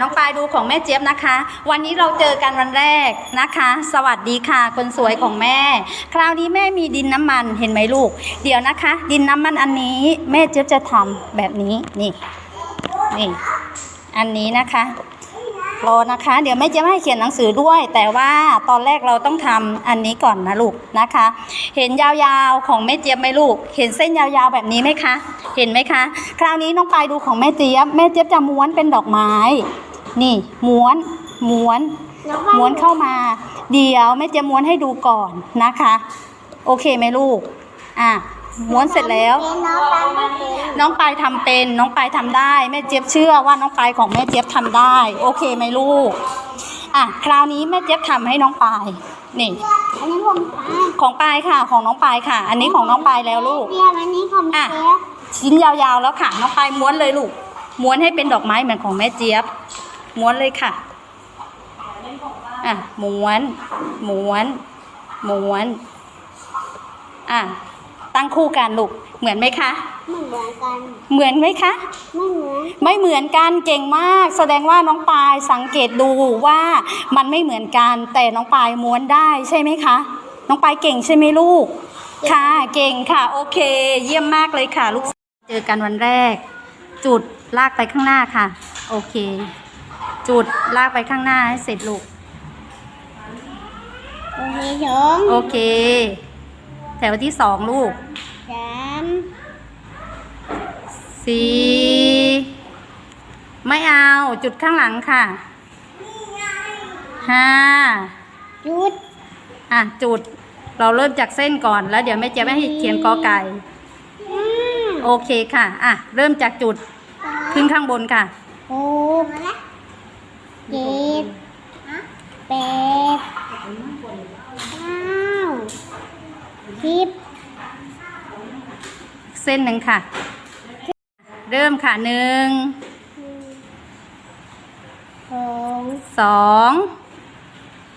น้องปายดูของแม่เจี๊ยบนะคะ วันนี้เราเจอกันวันแรกนะคะ สวัสดีค่ะ คนสวยของแม่ คราวนี้แม่มีดินน้ำมันเห็นไหมลูก เดี๋ยวนะคะ ดินน้ำมันอันนี้ แม่เจี๊ยบจะทำแบบนี้นี่นี่ อันนี้นะคะ รอนะคะ เดี๋ยวแม่เจี๊ยบให้เขียนหนังสือด้วย แต่ว่าตอนแรกเราต้องทำอันนี้ก่อนนะลูกนะคะ เห็นยาวๆของแม่เจี๊ยบไหมลูก เห็นเส้นยาวๆแบบนี้ไหมคะ เห็นไหมคะ คราวนี้น้องปายดูของแม่เจี๊ยบ แม่เจี๊ยบจะม้วนเป็นดอกไม้ นี่ม้วนม้วนม้วนเข้ามา เดี๋ยวแม่เจี๊ยบม้วนให้ดูก่อนนะคะ โอเคไหมลูก อะ ม้วนเสร็จแล้วเป็นน้องปังไม่เป็นน้องปายทำเป็น น้องปายทำได้ แม่เจี๊ยบเชื่อว่าน้องปายของแม่เจี๊ยบทำได้ โอเคไหมลูก อะคราวนี้แม่เจี๊ยบทำให้น้องปายนี่ อันนี้ผมปังของปายค่ะ ของน้องปายค่ะ อันนี้ของน้องปายแล้วลูก เดียวอันนี้ของอะเจ๊ยบชิ้นยาวๆแล้วค่ะ น้องปายม้วนเลยลูก ม้วนให้เป็นดอกไม้เหมือนของแม่เจี๊ยบ ม้วนเลยค่ะ อะม้วน ม้วน ม้วน อะ ตั้งคู่กันลูกเหมือนไหมคะ ไม่เหมือนกัน เหมือนไหมคะ ไม่เหมือน ไม่เหมือนกันเก่งมาก แสดงว่าน้องปายสังเกตดูว่ามันไม่เหมือนกัน แต่น้องปายม้วนได้ใช่ไหมคะ น้องปายเก่งใช่ไหมลูก ค่ะ เก่งค่ะ โอเค เยี่ยมมากเลยค่ะ ลูกเจอกันวันแรก จุดลากไปข้างหน้าค่ะ โอเค จุดลากไปข้างหน้าให้เสร็จลูก โอเคสองโอเค แถวที่สองลูกสามสี่ไม่เอาจุดข้างหลังค่ะห้าจุด อะ จุด เราเริ่มจากเส้นก่อนแล้วเดี๋ยวแม่เจ๊ไม่ให้เขียนกอไก่ห้าโอเคค่ะ อะ เริ่มจากจุด ขึ้นข้างบนค่ะหกเจ็ดแปดเก้า สิบเส้นหนึ่งค่ะ เริ่มค่ะหนึ่งสองสอง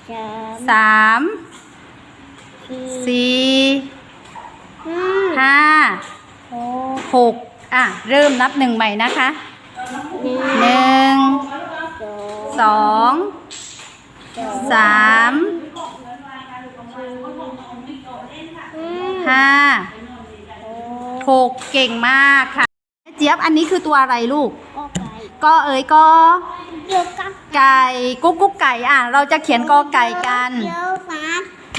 สามสามสี่สี่ห้าห้าหกหกอะ เริ่มนับหนึ่งใหม่นะคะหนึ่งหนึ่งสองสองสาม ห้าห้าหกหกเก่งมากค่ะ เจี๊ยบอันนี้คือตัวอะไรลูก ก็ไก่ก็เอ๋ยก็เดี๋ยวกับไก่กุ๊กกุ๊กไก่อะ เราจะเขียนกอไก่กันเดี๋ยวฟ้า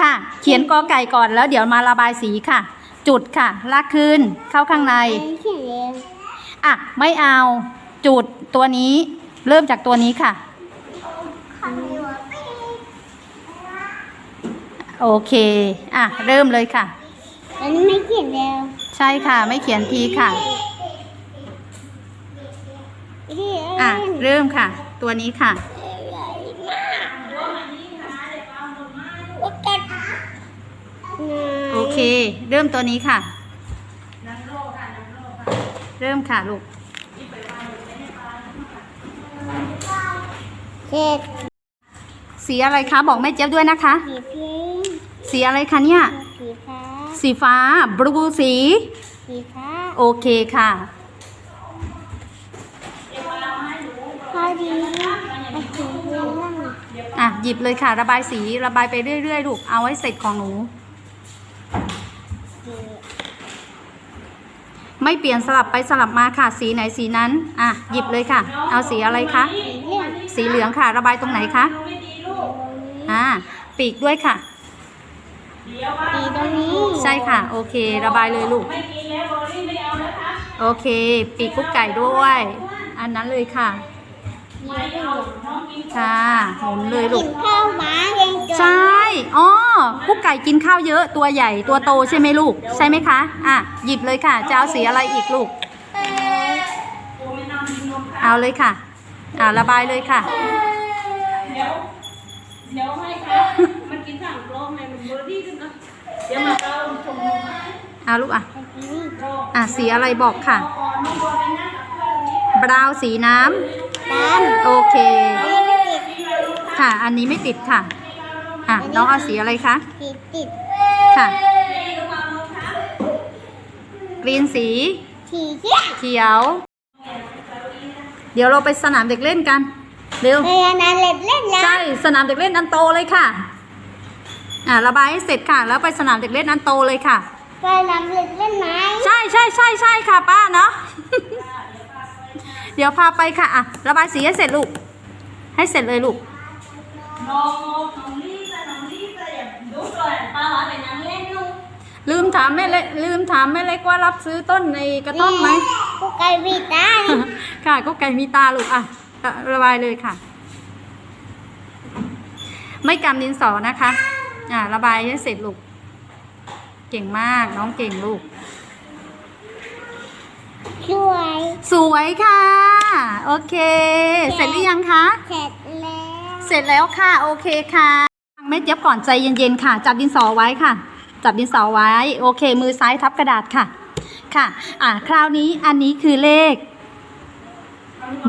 ค่ะ เขียนกอไก่ก่อนแล้วเดี๋ยวมาระบายสีค่ะ จุดค่ะ ลากขึ้น เข้าข้างในไม่เขียนเองอะไม่เอาจุดตัวนี้ เริ่มจากตัวนี้ค่ะโอเค อะ เริ่มเลยค่ะ อันนี้ไม่เขียนแล้วใช่ค่ะ ไม่เขียนทีค่ะอะ เริ่มค่ะ ตัวนี้ค่ะโอเค เริ่มตัวนี้ค่ะ เริ่มค่ะลูก เจ็ดสีอะไรคะ บอกแม่เจี๊ยบด้วยนะคะ สีพิงสีอะไรคะเนี่ยสีฟ้า สีฟ้า บลูสี สีฟ้าโอเคค่ะข้าวดีไอ้สีเหลืองอะหยิบเลยค่ะ ระบายสีระบายไปเรื่อยๆลูกเอาไว้เสร็จของหนูสีไม่เปลี่ยนสลับไปสลับมาค่ะ สีไหนสีนั้น อะหยิบเลยค่ะ เอาสีอะไรคะเหลืองสีเหลืองค่ะ ระบายตรงไหนคะอ่าปีกด้วยค่ะ สีตรงนี้ใช่ค่ะ โอเค ระบายเลยลูกโอเค ปีกกุ๊กไก่ด้วย อันนั้นเลยค่ะสีเหลืองค่ะหมุนเลยลูกิก นข้าวหมาเองจนใช่อ๋อกุ๊กไก่กินข้าวเยอะ ตัวใหญ่ ตัวโตใช่ไหมลูก ใช่ไหมคะ อะ หยิบเลยค่ะ จะเอาสีอะไรอีกลูก เอาเลยค่ะ อ่าระบายเลยค่ะ เดี๋ยวเดี๋ยวให้ค่ะ มันกินสั่งโลกไงมันเบอร์ดี้ขึ้นนะเดี๋ยวมาเอาชมเอาลูกอะสีนี้อะสีอะไรบอกค่ะ บราวน์สีน้ตามำโอเคอันนี้ไม่ติดค่ะ อันนี้ไม่ติดค่ะ อะ น้องเอาสีอะไรคะสีติด ค่ะ กรีนสีสีเขียวเขียว เดี๋ยวเราไปสนามเด็กเล่นกัน เร็วไปอันนั้นเล่นเล่นแล้ว ใช่ สนามเด็กเล่นอันโตเลยค่ะ อ่าระบายให้เสร็จค่ะแล้วไปสนามเด็กเล่นอันโตเลยค่ะไปนำเล่นเล่นไหมใช่ใช่ใช่ใช่ค่ะป้าเนาะ เดี๋ยวพาไปค่ะอะระบายสีให้เสร็จลูก ให้เสร็จเลยลูกน้องน้องรีบเลยน้องรีบเลยอย่าดูเลยป้าว่าไปนั่งเล่นนู่นลืมถามแม่เล็กลืมถามแม่เล็กว่ารับซื้อต้นในกระต้อมไหมกูไก่บีตานี่ค่ะก็ไก่มีตาลูกอะระระบายเลยค่ะ ไม่กำดินสอนะคะ อ่าระบายให้เสร็จลูก เก่งมากน้องเก่งลูกช่วย สวยค่ะ โอเค เสร็จหรือยังคะ เสร็จแล้ว เสร็จแล้วค่ะ โอเคค่ะแม่เจี๊ยบก่อนใจเย็นๆค่ะ จับดินสอไว้ค่ะ จับดินสอไว้ โอเค มือซ้ายทับกระดาษค่ะ ค่ะ อ่าคราวนี้อันนี้คือเลข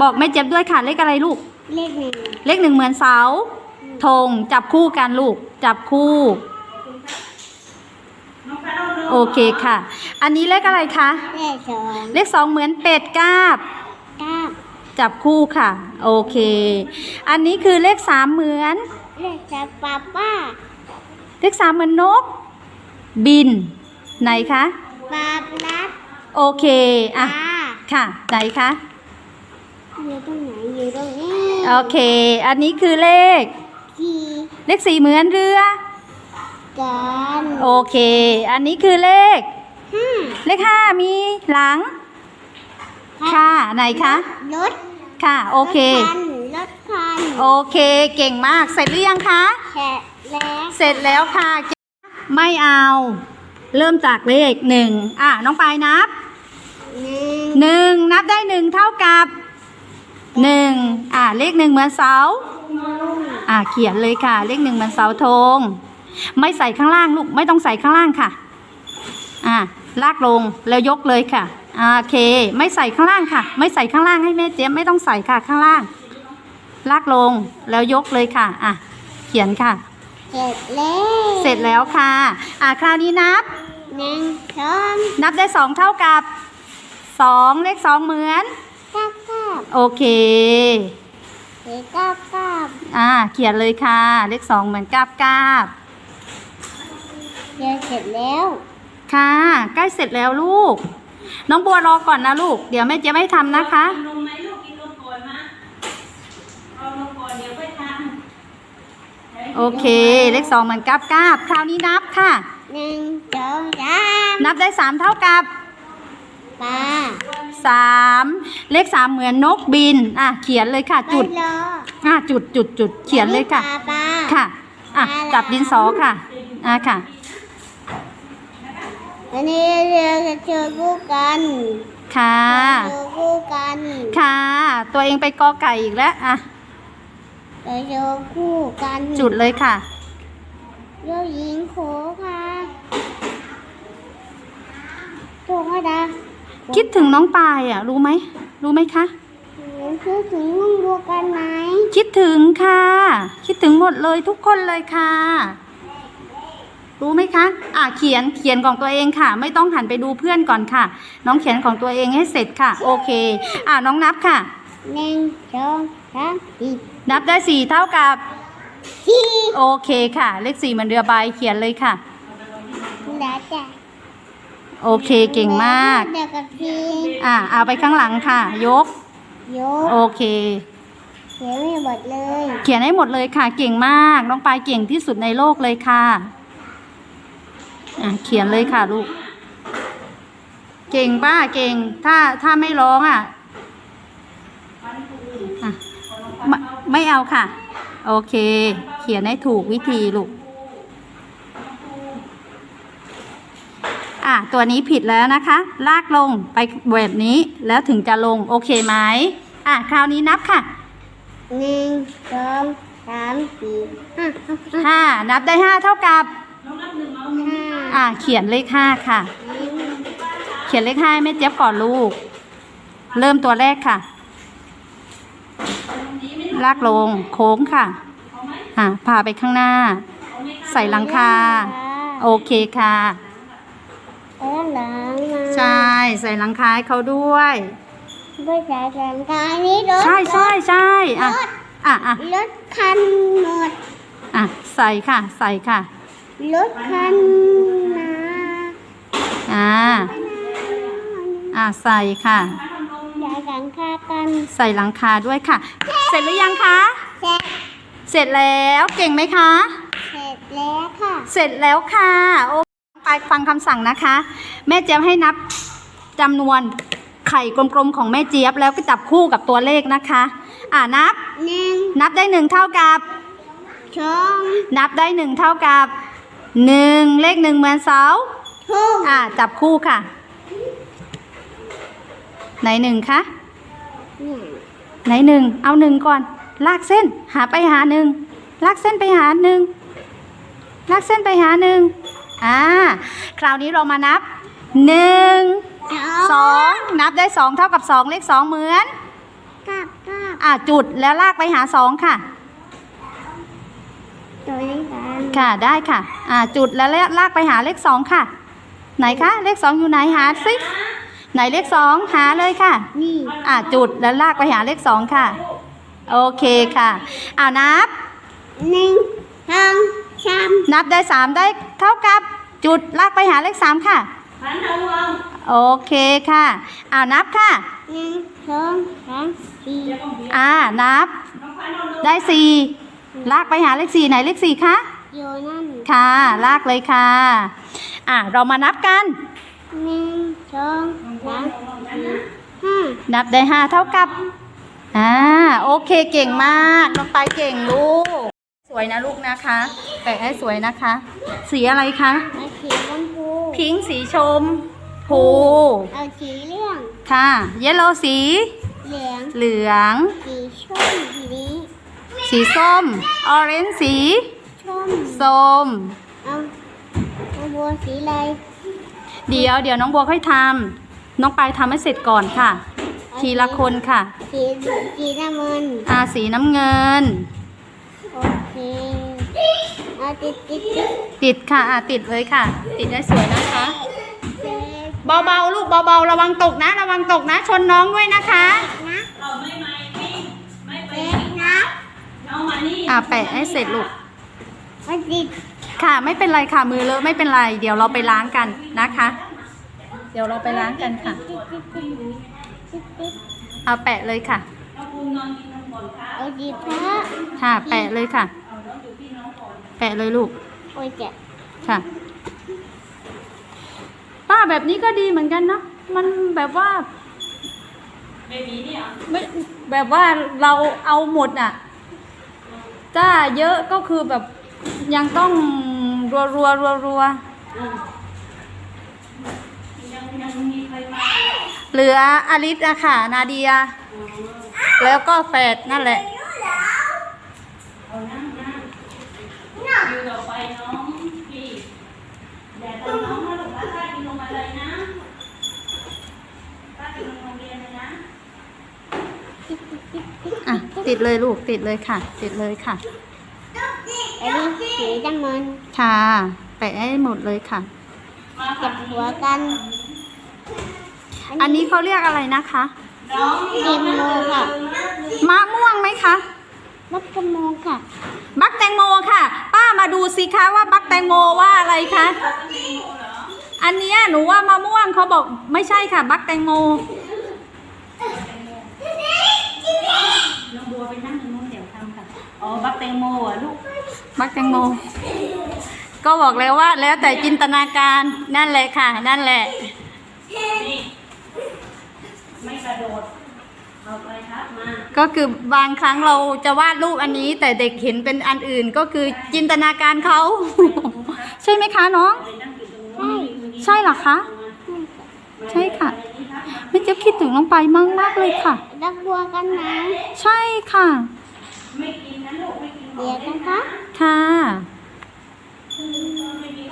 บอกแม่เจี๊ยบด้วยค่ะ เลขอะไรลูก เลขหนึ่งเลขหนึ่งเหมือนเสา ธงจับคู่กันลูก จับคู่น้องแพทย์เอาดูโอเคค่ะ อันนี้เลขอะไรคะ เลขสองเลขสองเหมือนเป็ดกาบ เก้าจับคู่ค่ะ โอเค อันนี้คือเลขสามเหมือน เลขสามป้าป้าเลขสามเหมือนนก บิน ไหนคะป้านัดโอเค อะ ป้าค่ะ ไหนคะ อยู่ตรงไหนอยู่ตรงนี้ โอเค อันนี้คือเลขขี่ เลขสี่เหมือนเรือ กันโอเค อันนี้คือเลข ห้าเลขห้ามีหลัง ค่ะ ไหนคะ รถค่ะ โอเค รถคันรถคันโอเค เก่งมาก เสร็จหรือยังคะ แฉะแล้วเสร็จแล้วค่ะ ไม่เอา เริ่มจากเลขหนึ่งอะ น้องปายนับ หนึ่งหนึ่งนับได้หนึ่งเท่ากับหนึ่งอะเลขหนึ่งเหมือนเสา อะเขียนเลยค่ะ เลขหนึ่งเหมือนเสาธง ไม่ใส่ข้างล่างลูก ไม่ต้องใส่ข้างล่างค่ะ อะลากลงแล้วยกเลยค่ะอะโอเค ไม่ใส่ข้างล่างค่ะ ไม่ใส่ข้างล่างให้แม่เจ๊ยบไม่ต้องใส่ค่ะข้างล่าง ลากลงแล้วยกเลยค่ะ อะ เขียนค่ะ เสร็จแล้ว เสร็จแล้วค่ะ อะคราวนี้นับหนึ่งสองนับได้สองเท่ากับสองเลขสองเหมือนเก้าเก้าโอเค เจ็ดเก้าเก้าอ่า เขียนเลยค่ะ เลขสองเหมือนกาบกาบเดี๋ยวเสร็จแล้ว ค่ะ ใกล้เสร็จแล้วลูก น้องบัวรอก่อนนะลูก เดี๋ยวแม่เจะไม่ทำนะคะ กินนมไหมลูกกินนมก่อนมาเอานมก่อนเดี๋ยวไปทำโอเค เลขสองเหมือนกาบกาบคราวนี้นับค่ะ หนึ่งสองสามนับได้สามเท่ากับ ปลา สามเลขสามเหมือนนกบิน อะเขียนเลยค่ะ จุดไปรออะจุดจุดจุดเขียนเลยค่ะปลาปลาค่ะ อะจับดินสอค่ะ อะค่ะ อันนี้เราจะเจอคู่กัน ค่ะเจอคู่กัน ค่ะ ตัวเองไปกอไก่อีกแล้ว อะเราเจอคู่กัน จุดเลยค่ะเจ้าหญิงโขค่ะตัวกระดาษ คิดถึงน้องปายอะ รู้ไหม รู้ไหมคะ คิดถึงห้องดูกันไหมคิดถึงค่ะ คิดถึงหมดเลยทุกคนเลยค่ะ รู้ไหมคะ อะเขียนเขียนของตัวเองค่ะ ไม่ต้องหันไปดูเพื่อนก่อนค่ะ น้องเขียนของตัวเองให้เสร็จค่ะ โอเค อะน้องนับค่ะ หนึ่งสองสามสี่นับได้สี่เท่ากับสี่โอเคค่ะ เลขสี่เหมันเรือใบเขียนเลยค่ะ แล้วจ้ะ โอเคเก่งมาก เดี๋ยวกับพี่อะเอาไปข้างหลังค่ะ ยก ยโอกเค เขียนไม่หมดเลยเขียนให้หมดเลยค่ะ เก่งมากน้องปายเก่งที่สุดในโลกเลยค่ะอะเขียนเลยค่ะลูก เก่งป้าเก่ง ถ้าถ้าไม่ร้องอะอะไม่ไม่เอาค่ะ โอเค เขียนให้ถูกวิธีลูก อะตัวนี้ผิดแล้วนะคะ ลากลงไปแบบนี้แล้วถึงจะลงโอเคไหมอะคราวนี้นับค่ะหนึ่งสองสามสี่ห้าห้านับได้ห้าเท่ากับน้องนับหนึ่งเอาห้าอ่าเขียนเลขห้าค่ะ เขียนเลขห้าให้แม่เจี๊ยบก่อนลูก เริ่มตัวแรกค่ะ ลากลงโค้งค่ะอ่าพาไปข้างหน้า ใส่หลังคา โอเคค่ะ แล้วหลังมาใช่ใส่หลังคาให้เขาด้วยไม่ใช่หลังคานี้รถใช่ใช่ใช่อะรถอะอะรถคันหมดอะใส่ค่ะ ใส่ค่ะ รถคันนาอ่าอะใส่ค่ะยายกังคากันใส่หลังคาด้วยค่ะ เสร็จหรือยังคะ เสร็จเสร็จแล้วเก่งไหมคะ เสร็จแล้วค่ะ เสร็จแล้วค่ะโอ้ไป ฟังคำสั่งนะคะ แม่เจี๊ยบให้นับจำนวนไข่กลมๆของแม่เจี๊ยบแล้วก็จับคู่กับตัวเลขนะคะ อ่านับ หนึ่งนับได้หนึ่งเท่ากับ สองนับได้หนึ่งเท่ากับหนึ่งเลขหนึ่งเหมือนเสาทุ่มอ่าจับคู่ค่ะ ไหนหนึ่งคะเนี่ยไหนหนึ่งเอาหนึ่งก่อน ลากเส้นหาไปหาหนึ่งลากเส้นไปหาหนึ่งลากเส้นไปหาหนึ่ง อ่า คราวนี้เรามานับหนึ่งสองนับได้สองเท่ากับสองเลขสองเหมือนกลับกลับอ่าจุดแล้วลากไปหาสองค่ะตัวนี้กันค่ะได้ค่ะอ่าจุดแล้วลากไปหาเลขสองค่ะ ไหนคะเลขสองอยู่ไหนหาสิไหนเลขสองหาเลยค่ะ นี่อ่าจุดแล้วลากไปหาเลขสองค่ะ โอเคค่ะอ่านับหนึ่งสอง สามนับได้สามได้เท่ากับจุดลากไปหาเลขสามค่ะหันเอาเอาโอเคค่ะอ่านับค่ะหนึ่งสองสามสี่อ่านับ ได้สี่ลากไปหาเลขสี่ไหนเลขสี่คะอยู่นั่นค่ะ ลากเลยค่ะ อ่าเรามานับกันหนึ่งสองสามสี่ห้านับได้ห้าเท่ากับอ่าโอเคเก่งมากน้องไปเก่งลูก สวยนะลูกนะคะ แปะให้สวยนะคะ สีอะไรคะเอาสีชมพูพิงค์สีชมพูเอาสีเหลือง ค่ะ เยลโลสี เหลือง เหลือง สีส้มสีนี้สีส้ม ออเรนจ์สีส้มส้มเอาเอาบัวสีอะไรเดี๋ยวเดี๋ยวน้องบัวค่อยทำน้องปายทำให้เสร็จก่อนค่ะ ทีละคนค่ะ สีสีน้ำเงิน อาสีน้ำเงิน โอเคเอาติดติดติดติดค่ะอ่าติดเลยค่ะ ติดได้สวยนะคะ เซ็ตเบาๆลูกเบาๆระวังตกนะ ระวังตกนะ ชนน้องด้วยนะคะ นะเอาไม่ไม่ไม่ไม่ไปเซ็ตนะเอามานี่อ่าแปะให้เสร็จลูกเอาติดค่ะค่ะ ไม่เป็นไรค่ะมือเลอะไม่เป็นไร เดี๋ยวเราไปล้างกันนะคะ เดี๋ยวเราไปล้างกันค่ะติดติดติดติดติดเอาแปะเลยค่ะเอาปูนอนกิน นมก่อนค่ะเอาดีพระค่ะ แปะเลยค่ะ แปะเลยลูก โอ้ยเจ็บค่ะ ป้าแบบนี้ก็ดีเหมือนกันนะมันแบบว่าเบบีเนี่ยไม่แบบว่าเราเอาหมดอะถ้าเยอะก็คือแบบยังต้องรัวรัวรัวรัวอืมยังยังมีใครมาเหลืออลิสอะค่ะ นาเดีย แล้วก็แฝดนั่นแหละเอานั่งนั่งอยู่ต่อไปน้องพี่อย่าทำน้องนะลูกนะถ้ากินนมอะไรนะถ้ากินนมโรงเรียนเลยนะอะติดเลยลูกติดเลยค่ะ ติดเลยค่ะอันนี้สีน้ำเงินค่ะแปะให้หมดเลยค่ะมาเก็ฝั่บงหัวกัน อันนี้เขาเรียกอะไรนะคะ น้องดีโมค่ะ มะม่วงไหมคะมักกะโมค่ะ บักแตงโมค่ะ ป้ามาดูสิคะว่าบักแตงโมว่าอะไรคะอันเนี้ยหนูว่ามะม่วงเขาบอกไม่ใช่ค่ะ บักแตงโมน้องบัวไปนั่งตรงนู้นเดี๋ยวทำค่ะอ๋อบักแตงโมอะลูกบักแตงโม ก็บอกแล้วว่า แล้วแต่จินตนาการนั่นแหละค่ะ นั่นแหละนี่ไม่กระโดด เอาไปครับมาก็คือบางครั้งเราจะวาดรูปอันนี้ แต่เด็กเห็นเป็นอันอื่นก็คือจินตนาการเขา ใช่ไหมคะน้อง ไปนั่งอยู่ตรงนู้นใช่ใช่เหรอคะ ใช่ค่ะไม่เจะคิดถึงน้องไปมากมากๆเลยค่ะ รักบัวกันไหมใช่ค่ะ ไม่กินนะลูกไม่กินเดี๋ยวกันคะ ค่ะ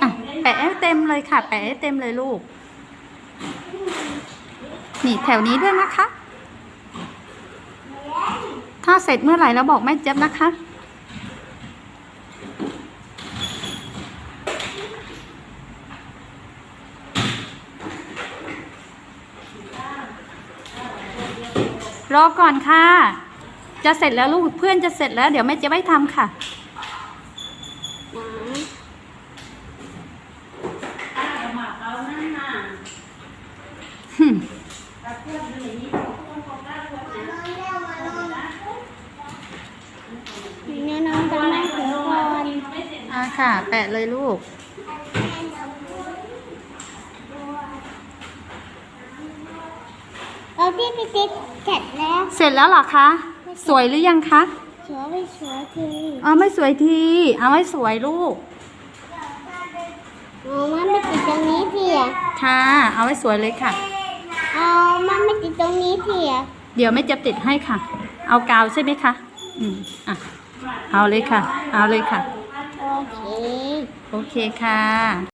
อะแปะให้เต็มเลยค่ะ แปะให้เต็มเลยลูก นี่แถวนี้ด้วยนะคะ ถ้าเสร็จเมื่อไหร่แล้วบอกแม่เจี๊ยบนะคะ รอก่อนค่ะ จะเสร็จแล้วลูกเพื่อนจะเสร็จแล้ว เดี๋ยวแม่เจ๊ไปทำค่ะ ถ้าจะมาเอานั่นน่ะ หึ่ม ตะเกียบอยู่ในนี้ของคนของก้าวคนนะ น้องน้องจะมาถึงก่อน อ่าค่ะแปะเลยลูก เราที่ไปติดเสร็จแล้วเสร็จแล้วเหรอคะ สวยหรือยังคะสวยไปสวยทีอ๋อไม่สวยทีเอาให้สวยลูกอ๋อมันไม่ติดตรงนี้ทีอะค่ะ เอาให้สวยเลยค่ะอ๋อมันไม่ติดตรงนี้ทีอะเดี๋ยวแม่เจะติดให้ค่ะ เอากาวใช่ไหมคะ อืมอะเอาเลยค่ะ เอาเลยค่ะโอเค โอเคค่ะ